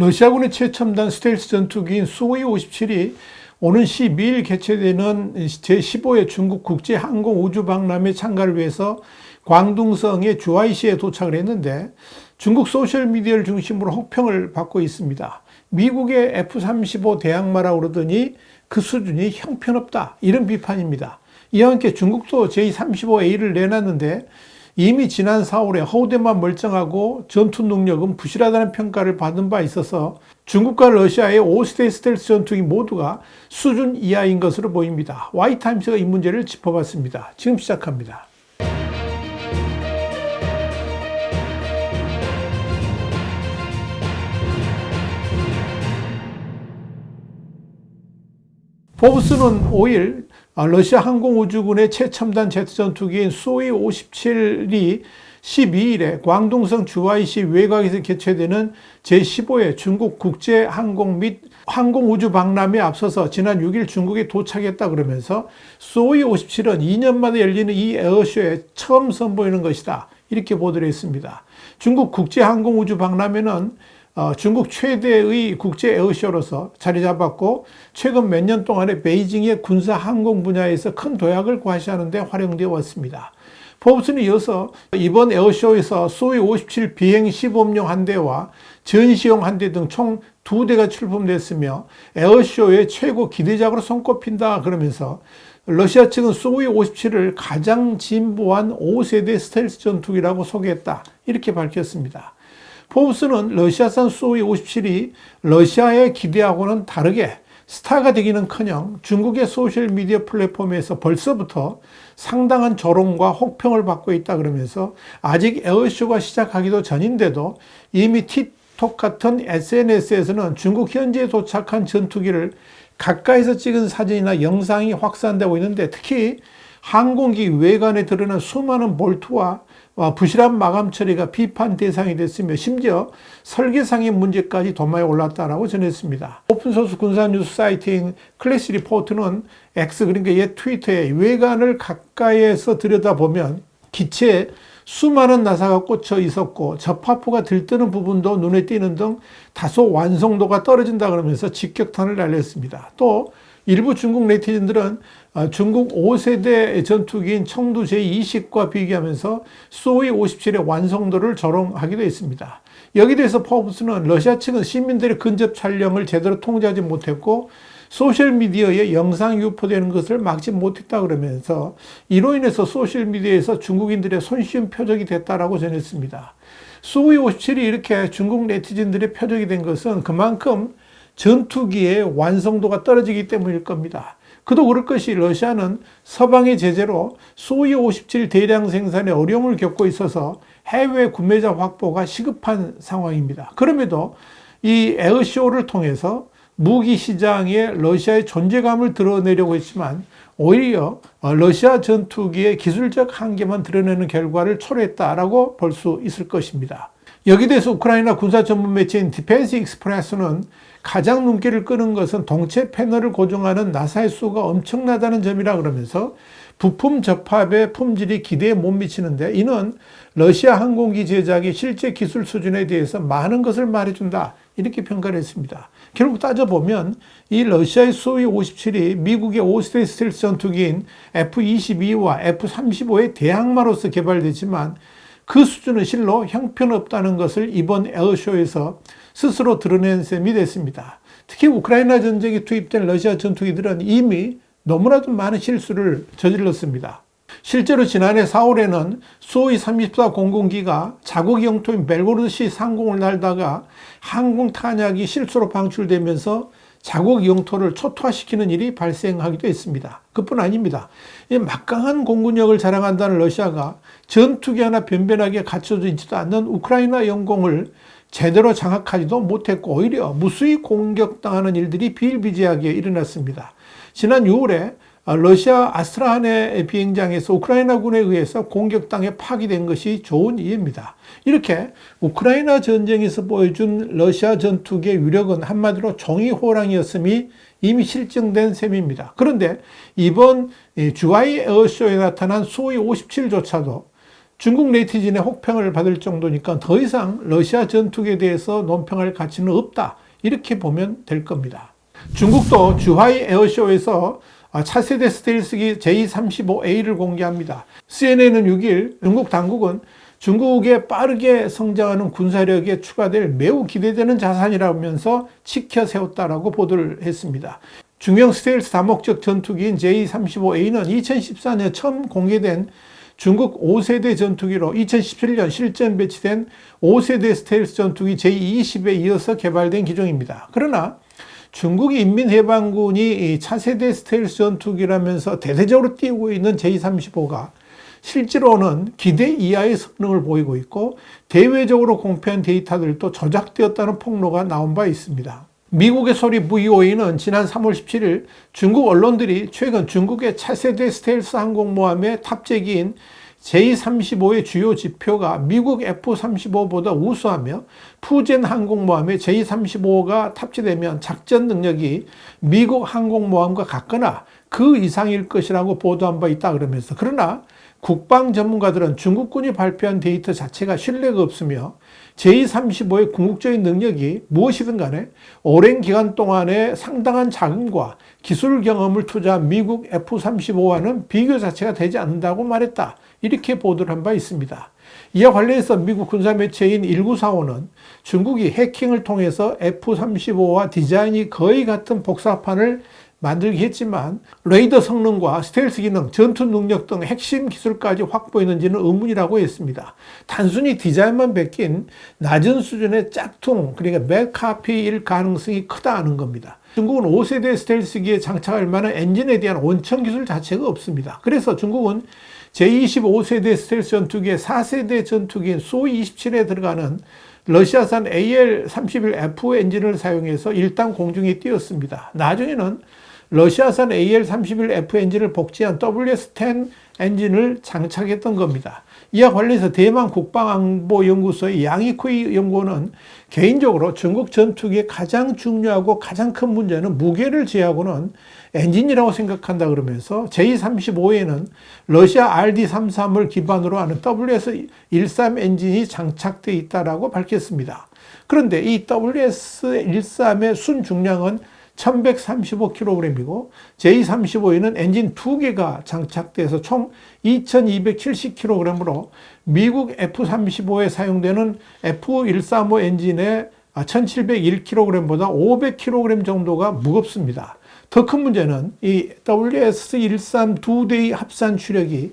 러시아군의 최첨단 스텔스 전투기인 수호이 57이 오는 12일 개최되는 제15회 중국 국제 항공 우주 박람회 참가를 위해서 광둥성의 주아이시에 도착을 했는데 중국 소셜미디어를 중심으로 혹평을 받고 있습니다. 미국의 F-35 대항마라 그러더니 그 수준이 형편없다. 이런 비판입니다. 이와 함께 중국도 J-35A를 내놨는데 이미 지난 4월에 허우대만 멀쩡하고 전투 능력은 부실하다는 평가를 받은 바 있어서 중국과 러시아의 5세대 스텔스 전투기 모두가 수준 이하인 것으로 보입니다. 와이타임스가 이 문제를 짚어봤습니다. 지금 시작합니다. 포브스는 5일 러시아 항공우주군의 최첨단 제트 전투기인 수호이 57이 12일에 광동성 주화이시 외곽에서 개최되는 제15회 중국 국제항공 및 항공우주 박람회에 앞서서 지난 6일 중국에 도착했다 그러면서 수호이 57은 2년마다 열리는 이 에어쇼에 처음 선보이는 것이다. 이렇게 보도를 했습니다. 중국 국제항공우주 박람회는 어, 중국 최대의 국제 에어쇼로서 자리 잡았고 최근 몇 년 동안에 베이징의 군사 항공 분야에서 큰 도약을 과시하는 데 활용되어 왔습니다. 포브스는 이어서 이번 에어쇼에서 소위 57 비행 시범용 한 대와 전시용 한 대 등 총 두 대가 출품됐으며 에어쇼의 최고 기대작으로 손꼽힌다 그러면서 러시아 측은 소위 57을 가장 진보한 5세대 스텔스 전투기라고 소개했다. 이렇게 밝혔습니다. 포브스는 러시아산 소위 57이 러시아의 기대하고는 다르게 스타가 되기는커녕 중국의 소셜미디어 플랫폼에서 벌써부터 상당한 조롱과 혹평을 받고 있다 그러면서 아직 에어쇼가 시작하기도 전인데도 이미 틱톡 같은 SNS에서는 중국 현지에 도착한 전투기를 가까이서 찍은 사진이나 영상이 확산되고 있는데 특히 항공기 외관에 드러난 수많은 볼트와 어, 부실한 마감 처리가 비판 대상이 됐으며 심지어 설계상의 문제까지 도마에 올랐다라고 전했습니다. 오픈소스 군사 뉴스 사이트인 클래시 리포트는 X 그러니까 옛 트위터에 외관을 가까이에서 들여다보면 기체에 수많은 나사가 꽂혀 있었고 접합부가 들뜨는 부분도 눈에 띄는 등 다소 완성도가 떨어진다 그러면서 직격탄을 날렸습니다. 또 일부 중국 네티즌들은 아, 중국 5세대 전투기인 청두 제20과 비교하면서 소위 57의 완성도를 조롱하기도 했습니다. 여기 대해서 포브스는 러시아 측은 시민들의 근접 촬영을 제대로 통제하지 못했고 소셜미디어에 영상 유포되는 것을 막지 못했다 그러면서 이로 인해서 소셜미디어에서 중국인들의 손쉬운 표적이 됐다라고 전했습니다. 소위 57이 이렇게 중국 네티즌들의 표적이 된 것은 그만큼 전투기의 완성도가 떨어지기 때문일 겁니다. 그도 그럴 것이 러시아는 서방의 제재로 소위 57 대량 생산에 어려움을 겪고 있어서 해외 구매자 확보가 시급한 상황입니다. 그럼에도 이 에어쇼를 통해서 무기 시장에 러시아의 존재감을 드러내려고 했지만 오히려 러시아 전투기의 기술적 한계만 드러내는 결과를 초래했다라고 볼 수 있을 것입니다. 여기 대해서 우크라이나 군사 전문 매체인 디펜스 익스프레스는 가장 눈길을 끄는 것은 동체 패널을 고정하는 나사의 수가 엄청나다는 점이라 그러면서 부품 접합의 품질이 기대에 못 미치는데 이는 러시아 항공기 제작의 실제 기술 수준에 대해서 많은 것을 말해준다. 이렇게 평가를 했습니다. 결국 따져보면 이 러시아의 소위 57이 미국의 5세대 스텔스 전투기인 F-22와 F-35의 대항마로서 개발되지만 그 수준은 실로 형편없다는 것을 이번 에어쇼에서 스스로 드러낸 셈이 됐습니다. 특히 우크라이나 전쟁에 투입된 러시아 전투기들은 이미 너무나도 많은 실수를 저질렀습니다. 실제로 지난해 4월에는 소위 34 공군기가 자국 영토인 벨고르시 상공을 날다가 항공 탄약이 실수로 방출되면서 자국 영토를 초토화시키는 일이 발생하기도 했습니다. 그뿐 아닙니다. 막강한 공군력을 자랑한다는 러시아가 전투기 하나 변변하게 갖춰져 있지도 않는 우크라이나 영공을 제대로 장악하지도 못했고 오히려 무수히 공격당하는 일들이 비일비재하게 일어났습니다. 지난 6월에 러시아 아스트라하네 비행장에서 우크라이나군에 의해서 공격당해 파기된 것이 좋은 이해입니다. 이렇게 우크라이나 전쟁에서 보여준 러시아 전투기의 위력은 한마디로 종이 호랑이였음이 이미 실증된 셈입니다. 그런데 이번 주아이 에어쇼에 나타난 소위 57조차도 중국 네티즌의 혹평을 받을 정도니까 더 이상 러시아 전투기에 대해서 논평할 가치는 없다. 이렇게 보면 될 겁니다. 중국도 주하이 에어쇼에서 차세대 스텔스기 J-35A를 공개합니다. CNN은 6일 중국 당국은 중국의 빠르게 성장하는 군사력에 추가될 매우 기대되는 자산이라면서 치켜 세웠다라고 보도를 했습니다. 중형 스텔스 다목적 전투기인 J-35A는 2014년 처음 공개된 중국 5세대 전투기로 2017년 실전 배치된 5세대 스텔스 전투기 J-20에 이어서 개발된 기종입니다. 그러나 중국 인민해방군이 차세대 스텔스 전투기라면서 대대적으로 띄우고 있는 J-35가 실제로는 기대 이하의 성능을 보이고 있고 대외적으로 공표한 데이터들도 조작되었다는 폭로가 나온 바 있습니다. 미국의 소리 VOA는 지난 3월 17일 중국 언론들이 최근 중국의 차세대 스텔스 항공모함의 탑재기인 J-35의 주요 지표가 미국 F-35보다 우수하며 푸젠 항공모함의 J-35가 탑재되면 작전 능력이 미국 항공모함과 같거나 그 이상일 것이라고 보도한 바 있다 그러면서 그러나 국방 전문가들은 중국군이 발표한 데이터 자체가 신뢰가 없으며 제235의 궁극적인 능력이 무엇이든 간에 오랜 기간 동안에 상당한 자금과 기술 경험을 투자한 미국 F-35와는 비교 자체가 되지 않는다고 말했다. 이렇게 보도를 한 바 있습니다. 이와 관련해서 미국 군사 매체인 1945는 중국이 해킹을 통해서 F-35와 디자인이 거의 같은 복사판을 만들기 했지만 레이더 성능과 스텔스 기능, 전투 능력 등 핵심 기술까지 확보했는지는 의문이라고 했습니다. 단순히 디자인만 베낀 낮은 수준의 짝퉁, 그러니까 맥카피일 가능성이 크다는 겁니다. 중국은 5세대 스텔스기에 장착할 만한 엔진에 대한 원천 기술 자체가 없습니다. 그래서 중국은 제25세대 스텔스 전투기의 4세대 전투기인 소27에 들어가는 러시아산 AL-31F 엔진을 사용해서 일단 공중에 띄웠습니다. 나중에는 러시아산 AL-31F 엔진을 복제한 WS-10 엔진을 장착했던 겁니다. 이와 관련해서 대만 국방안보연구소의 양이쿠이 연구원은 개인적으로 중국 전투기의 가장 중요하고 가장 큰 문제는 무게를 제하고는 엔진이라고 생각한다 그러면서 J-35에는 러시아 RD-33을 기반으로 하는 WS-13 엔진이 장착되어 있다고 밝혔습니다. 그런데 이 WS-13의 순중량은 1135kg이고 J35에는 엔진 2개가 장착돼서 총 2270kg으로 미국 F35에 사용되는 F135 엔진의 1701kg보다 500kg 정도가 무겁습니다. 더 큰 문제는 이 WS13 두 대의 합산 추력이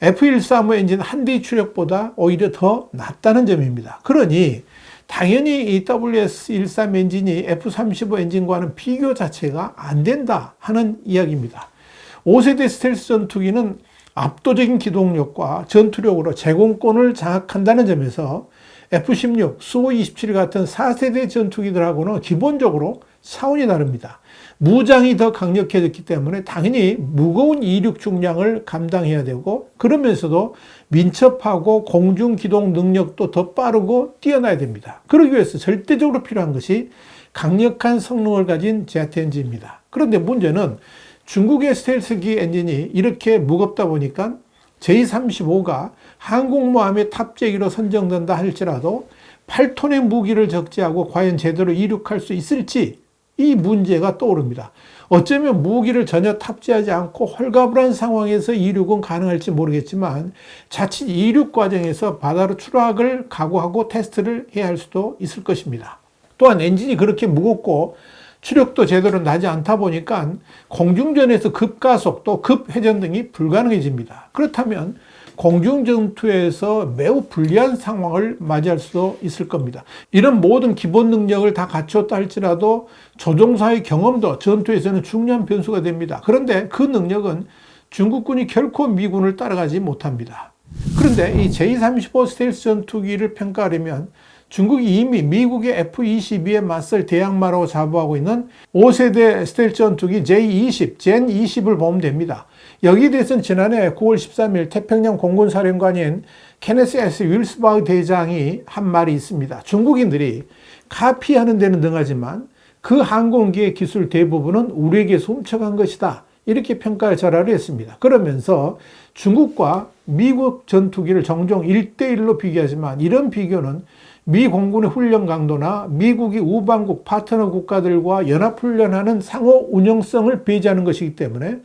F135 엔진 한 대의 추력보다 오히려 더 낮다는 점입니다. 그러니 당연히 이 WS13 엔진이 F35 엔진과는 비교 자체가 안 된다 하는 이야기입니다. 5세대 스텔스 전투기는 압도적인 기동력과 전투력으로 제공권을 장악한다는 점에서 F16, SU-27 같은 4세대 전투기들하고는 기본적으로 차원이 다릅니다. 무장이 더 강력해졌기 때문에 당연히 무거운 이륙 중량을 감당해야 되고 그러면서도 민첩하고 공중 기동 능력도 더 빠르고 뛰어나야 됩니다. 그러기 위해서 절대적으로 필요한 것이 강력한 성능을 가진 제트 엔진입니다. 그런데 문제는 중국의 스텔스기 엔진이 이렇게 무겁다 보니까 J-35가 항공모함의 탑재기로 선정된다 할지라도 8톤의 무기를 적재하고 과연 제대로 이륙할 수 있을지 이 문제가 떠오릅니다. 어쩌면 무기를 전혀 탑재하지 않고 홀가분한 상황에서 이륙은 가능할지 모르겠지만 자칫 이륙 과정에서 바다로 추락을 각오하고 테스트를 해야 할 수도 있을 것입니다. 또한 엔진이 그렇게 무겁고 추력도 제대로 나지 않다 보니까 공중전에서 급가속 또 급회전 등이 불가능해집니다. 그렇다면 공중전투에서 매우 불리한 상황을 맞이할 수도 있을 겁니다. 이런 모든 기본 능력을 다 갖췄다 할지라도 조종사의 경험도 전투에서는 중요한 변수가 됩니다. 그런데 그 능력은 중국군이 결코 미군을 따라가지 못합니다. 그런데 이 J-35 스텔스 전투기를 평가하려면 중국이 이미 미국의 F-22에 맞설 대항마라고 자부하고 있는 5세대 스텔스 전투기 J-20, 젠20을 보면 됩니다. 여기에 대해서는 지난해 9월 13일 태평양 공군사령관인 케네스 S. 윌스바그 대장이 한 말이 있습니다. 중국인들이 카피하는 데는 능하지만 그 항공기의 기술 대부분은 우리에게서 훔쳐간 것이다. 이렇게 평가를 절하를 했습니다. 그러면서 중국과 미국 전투기를 종종 1대1로 비교하지만 이런 비교는 미 공군의 훈련 강도나 미국이 우방국 파트너 국가들과 연합훈련하는 상호 운영성을 배제하는 것이기 때문에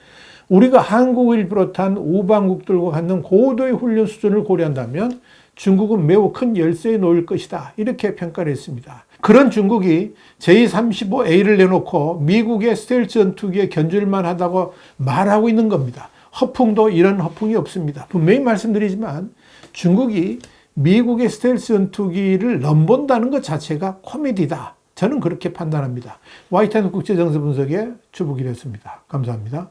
우리가 한국을 비롯한 우방국들과 갖는 고도의 훈련 수준을 고려한다면 중국은 매우 큰 열세에 놓일 것이다. 이렇게 평가를 했습니다. 그런 중국이 J-35A를 내놓고 미국의 스텔스 전투기에 견줄만 하다고 말하고 있는 겁니다. 허풍도 이런 허풍이 없습니다. 분명히 말씀드리지만 중국이 미국의 스텔스 전투기를 넘본다는 것 자체가 코미디다. 저는 그렇게 판단합니다. 와이탄 국제정세 분석의 주부기였습니다. 감사합니다.